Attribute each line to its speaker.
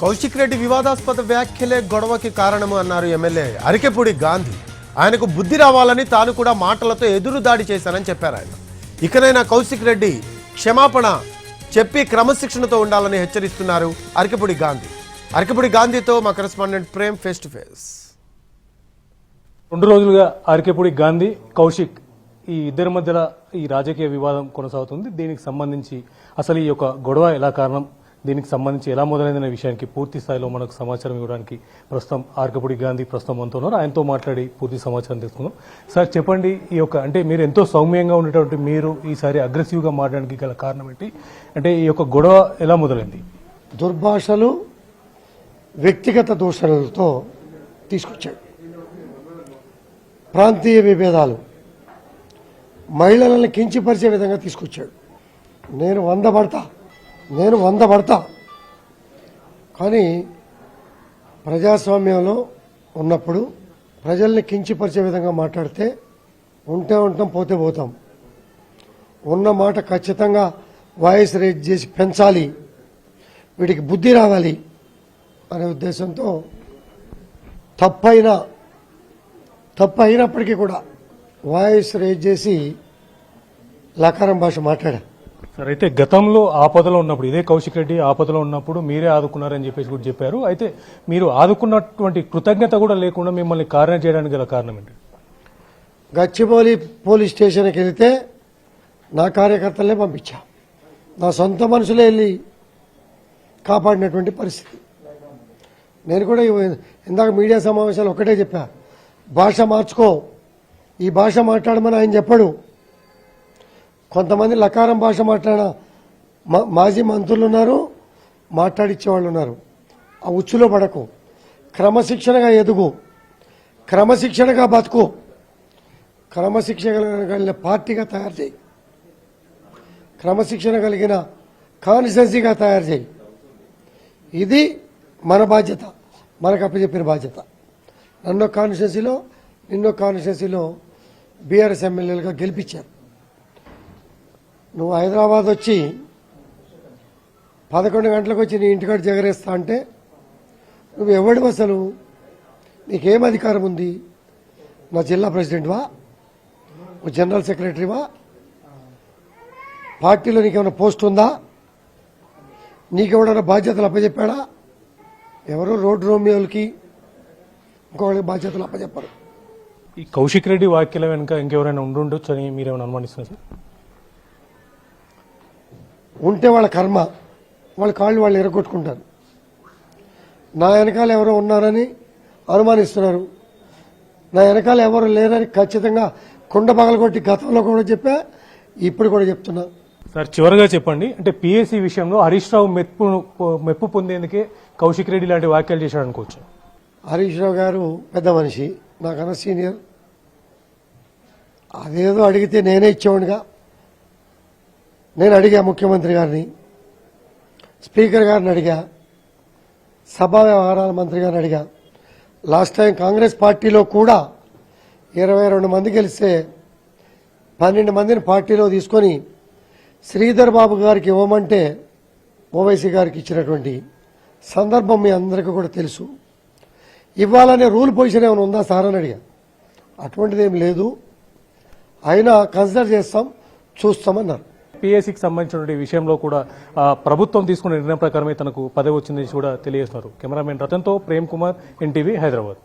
Speaker 1: కౌశిక్ రెడ్డి వివాదాస్పద వ్యాఖ్యలే గొడవకి కారణము అన్నారు ఎమ్మెల్యే అరికెపూడి గాంధీ. ఆయనకు బుద్ధి రావాలని తాను కూడా మాటలతో ఎదురు దాడి చేశానని చెప్పారు ఆయన. ఇకనైనా కౌశిక్ రెడ్డి క్షమాపణ చెప్పి క్రమశిక్షణతో ఉండాలని హెచ్చరిస్తున్నారు అరికెపూడి గాంధీ. అరికెపూడి గాంధీతో మా correspondent Prem face to face
Speaker 2: రెండు రోజులుగా అరికెపూడి గాంధీ కౌశిక్ ఈ ఇద్దరి మధ్యలో ఈ రాజకీయ వివాదం కొనసాగుతుంది. దీనికి సంబంధించి అసలు ఈ యొక్క గొడవ ఎలా కారణం? దీనికి సంబంధించి ఎలా మొదలైందనే విషయానికి పూర్తి స్థాయిలో మనకు సమాచారం ఇవ్వడానికి ప్రస్తుతం ఆర్కపూడి గాంధీ ప్రస్తుతం మనతో ఉన్నారు. ఆయనతో మాట్లాడి పూర్తి సమాచారం తెలుసుకుందాం. సార్ చెప్పండి ఈ యొక్క అంటే మీరు ఎంతో సౌమ్యంగా ఉండేటువంటి మీరు ఈసారి అగ్రెసివ్గా మాట్లాడడానికి గల కారణం ఏంటి? అంటే ఈ యొక్క గొడవ ఎలా మొదలైంది?
Speaker 3: దుర్భాషలు వ్యక్తిగత దూషణలతో తీసుకొచ్చాడు. ప్రాంతీయ విభేదాలు మహిళలను కించిపరిచే విధంగా తీసుకొచ్చాడు. నేను వంద పడతా నేను వంద పడతా. కానీ ప్రజాస్వామ్యంలో ఉన్నప్పుడు ప్రజల్ని కించిపరిచే విధంగా మాట్లాడితే ఉంటే ఉంటాం పోతే పోతాం. ఉన్న మాట ఖచ్చితంగా వాయిస్ రేజ్ చేసి పెంచాలి. వీడికి బుద్ధి రావాలి అనే ఉద్దేశంతో తప్పైన తప్పు అయినప్పటికీ కూడా వాయిస్ రేజ్ చేసి లకారం భాష మాట్లాడా.
Speaker 2: సార్ అయితే గతంలో ఆపదలో ఉన్నప్పుడు ఇదే కౌశిక్ రెడ్డి ఆపదలో ఉన్నప్పుడు మీరే ఆదుకున్నారని చెప్పేసి కూడా చెప్పారు. అయితే మీరు ఆదుకున్నటువంటి కృతజ్ఞత కూడా లేకుండా మిమ్మల్ని కారణం చేయడానికి గల కారణం ఏంటి?
Speaker 3: గచ్చిబౌలి పోలీస్ స్టేషన్కి వెళితే నా కార్యకర్తలే పంపించా. నా సొంత మనుషులే వెళ్ళి కాపాడినటువంటి పరిస్థితి. నేను కూడా ఇందాక మీడియా సమావేశాలు ఒకటే చెప్పా. భాష మార్చుకో. ఈ భాష మాట్లాడమని ఆయన చెప్పడు. కొంతమంది లకారం భాష మాట్లాడిన మా- మాజీ మంత్రులు ఉన్నారు మాట్లాడిచ్చేవాళ్ళు ఉన్నారు ఆ ఉచ్చులో పడకు. క్రమశిక్షణగా ఎదుగు. క్రమశిక్షణగా బతుకు. క్రమశిక్షణ కలిగిన పార్టీగా తయారు చేయి. క్రమశిక్షణ కలిగిన కాన్స్టెన్సీగా తయారు చేయి. ఇది మన బాధ్యత. మనకు అప్పచెప్పిన బాధ్యత. నన్నో కాన్స్టెన్సీలో నిన్నో కాన్స్టెన్సీలో బీఆర్ఎస్ ఎమ్మెల్యేలుగా గెలిపించారు. నువ్వు హైదరాబాద్ వచ్చి పదకొండు గంటలకు వచ్చి నీ ఇంటికాడ జగరేస్తా అంటే నువ్వు ఎవడు అసలు? నీకేం అధికారం ఉంది? నా జిల్లా ప్రెసిడెంట్వా ఓ జనరల్ సెక్రటరీవా పార్టీలో నీకేమైనా పోస్ట్ ఉందా? నీకెవడన్నా బాధ్యతలు అప్పచెప్పాడా ఎవరో? రోడ్డు రోమియోలకి ఇంకోళ్ళకి బాధ్యతలు అప్పచెప్పారు
Speaker 2: ఈ కౌశిక్ రెడ్డి వ్యాఖ్యల వెనుక ఇంకెవరైనా ఉండుండొచ్చు అని మీరేమైనా అనుమానిస్తున్నారు సార్?
Speaker 3: ఉంటే వాళ్ళ కర్మ. వాళ్ళ కాళ్ళు వాళ్ళు ఎరగొట్టుకుంటారు. నా వెనకాల ఎవరో ఉన్నారని అనుమానిస్తున్నారు. నా వెనకాల ఎవరు లేరని ఖచ్చితంగా కుండ పగలగొట్టి గతంలో కూడా చెప్పా ఇప్పుడు కూడా చెప్తున్నా.
Speaker 2: సార్ చివరిగా చెప్పండి. అంటే పిఎస్సి విషయంలో హరీష్ రావు మెప్పు మెప్పు పొందేందుకే కౌశిక్ రెడ్డి లాంటి వ్యాఖ్యలు చేశాడు అనుకోవచ్చు.
Speaker 3: హరీష్ రావు గారు పెద్ద మనిషి నాకన్నా సీనియర్. అదేదో అడిగితే నేనే ఇచ్చేవాడిగా నేను అడిగా ముఖ్యమంత్రి గారిని స్పీకర్ గారిని అడిగా సభా వ్యవహారాల మంత్రి గారిని అడిగా. లాస్ట్ టైం కాంగ్రెస్ పార్టీలో కూడా ఇరవై రెండు మంది గెలిస్తే పన్నెండు మందిని పార్టీలో తీసుకొని శ్రీధర్ బాబు గారికి ఇవ్వమంటే ఓవైసీ గారికి ఇచ్చినటువంటి సందర్భం మీ అందరికీ కూడా తెలుసు. ఇవ్వాలనే రూల్ పొజిషన్ ఏమైనా ఉందా సార్ అని అడిగా. అటువంటిది ఏం లేదు. అయినా కన్సిడర్ చేస్తాం చూస్తామన్నారు.
Speaker 2: పిఎస్సికి సంబంధించిన విషయంలో కూడా ప్రభుత్వం తీసుకున్న నిర్ణయం ప్రకారమే తనకు పదవి వచ్చిందని కూడా తెలియజేస్తున్నారు. కెమెరామెన్ రతన్తో ప్రేమ్ కుమార్ ఎన్టీవీ హైదరాబాద్.